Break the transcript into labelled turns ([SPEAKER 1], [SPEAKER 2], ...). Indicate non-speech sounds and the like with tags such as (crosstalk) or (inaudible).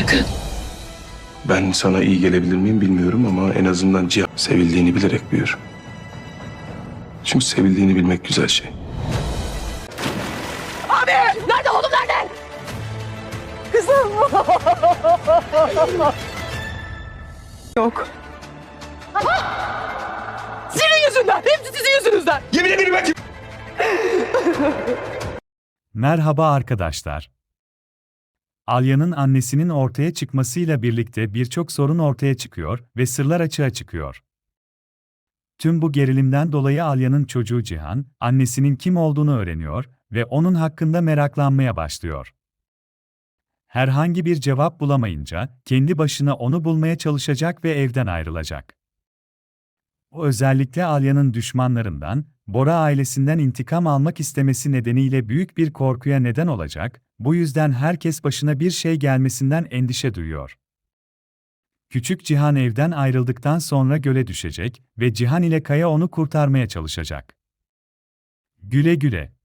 [SPEAKER 1] Sakın.
[SPEAKER 2] Ben sana iyi gelebilir miyim bilmiyorum ama en azından Cihan sevildiğini bilerek büyür. Çünkü sevildiğini bilmek güzel şey.
[SPEAKER 1] Abi! Nerede oğlum nerede?
[SPEAKER 3] Kızım. Yok.
[SPEAKER 1] Senin yüzünden. Hepsi sizin yüzünüzden.
[SPEAKER 2] Yemin ederim ben (laughs)
[SPEAKER 4] Merhaba arkadaşlar. Alya'nın annesinin ortaya çıkmasıyla birlikte birçok sorun ortaya çıkıyor ve sırlar açığa çıkıyor. Tüm bu gerilimden dolayı Alya'nın çocuğu Cihan, annesinin kim olduğunu öğreniyor ve onun hakkında meraklanmaya başlıyor. Herhangi bir cevap bulamayınca kendi başına onu bulmaya çalışacak ve evden ayrılacak. O özellikle Alya'nın düşmanlarından, Bora ailesinden intikam almak istemesi nedeniyle büyük bir korkuya neden olacak, bu yüzden herkes başına bir şey gelmesinden endişe duyuyor. Küçük Cihan evden ayrıldıktan sonra göle düşecek ve Cihan ile Kaya onu kurtarmaya çalışacak. Güle güle.